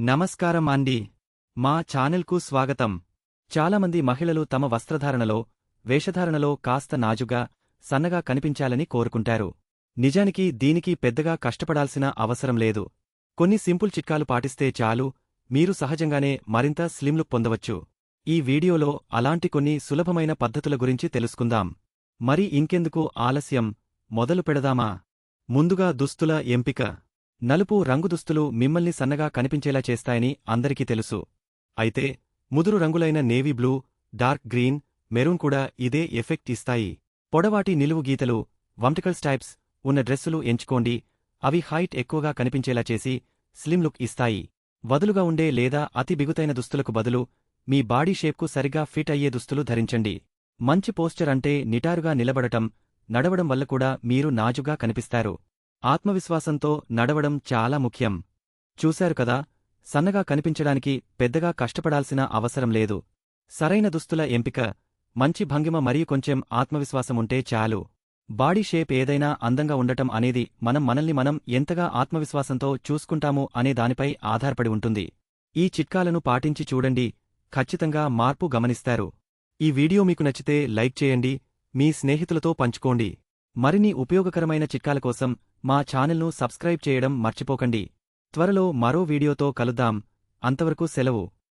నమస్కారం ఆండీ మా ఛానల్కు స్వాగతం. చాలామంది మహిళలు తమ వస్త్రధారణలో వేషధారణలో కాస్త నాజుగా సన్నగా కనిపించాలని కోరుకుంటారు. నిజానికి దీనికి పెద్దగా కష్టపడాల్సిన అవసరం లేదు. కొన్ని సింపుల్ చిట్కాలు పాటిస్తే చాలు మీరు సహజంగానే మరింత స్లిమ్ పొందవచ్చు. ఈ వీడియోలో అలాంటి కొన్ని సులభమైన పద్ధతుల గురించి తెలుసుకుందాం. మరి ఇంకెందుకు ఆలస్యం? మొదలు పెడదామా? ముందుగా దుస్తుల ఎంపిక. నలుపు రంగు దుస్తులు మిమ్మల్ని సన్నగా కనిపించేలా చేస్తాయని అందరికీ తెలుసు. అయితే ముదురు రంగులైన navy blue dark green maroon కూడా ఇదే ఎఫెక్ట్ ఇస్తాయి. పొడవాటి నిలువు గీతలు వంటికల్ స్టైప్స్ ఉన్న డ్రెస్సులు ఎంచుకోండి. అవి హైట్ ఎక్కువగా కనిపించేలా చేసి స్లిమ్ లుక్ ఇస్తాయి. వదులుగా ఉండే లేదా అతి బిగుతైన దుస్తులకు బదులు మీ బాడీ షేప్కు సరిగా ఫిట్ అయ్యే దుస్తులు ధరించండి. మంచి పోస్చర్ అంటే నిటారుగా నిలబడటం నడవడం వల్ల కూడా మీరు నాజుగా కనిపిస్తారు. ఆత్మవిశ్వాసంతో నడవడం చాలా ముఖ్యం. చూశారు కదా సన్నగా కనిపించడానికి పెద్దగా కష్టపడాల్సిన అవసరం లేదు. సరైన దుస్తుల ఎంపిక మంచి భంగిమ మరియు కొంచెం ఆత్మవిశ్వాసం ఉంటే చాలు. బాడీ షేప్ ఏదైనా అందంగా ఉండటం అనేది మనం మనల్ని మనం ఎంతగా ఆత్మవిశ్వాసంతో చూసుకుంటాము అనే దానిపై ఆధారపడి ఉంటుంది. ఈ చిట్కాలను పాటించి చూడండి ఖచ్చితంగా మార్పు గమనిస్తారు. ఈ వీడియో మీకు నచ్చితే లైక్ చేయండి మీ స్నేహితులతో పంచుకోండి. మరిన్ని ఉపయోగకరమైన చిట్కాల కోసం మా ఛానల్ను సబ్స్క్రైబ్ చేయడం మర్చిపోకండి. త్వరలో మరో వీడియోతో కలుద్దాం. అంతవరకు సెలవు.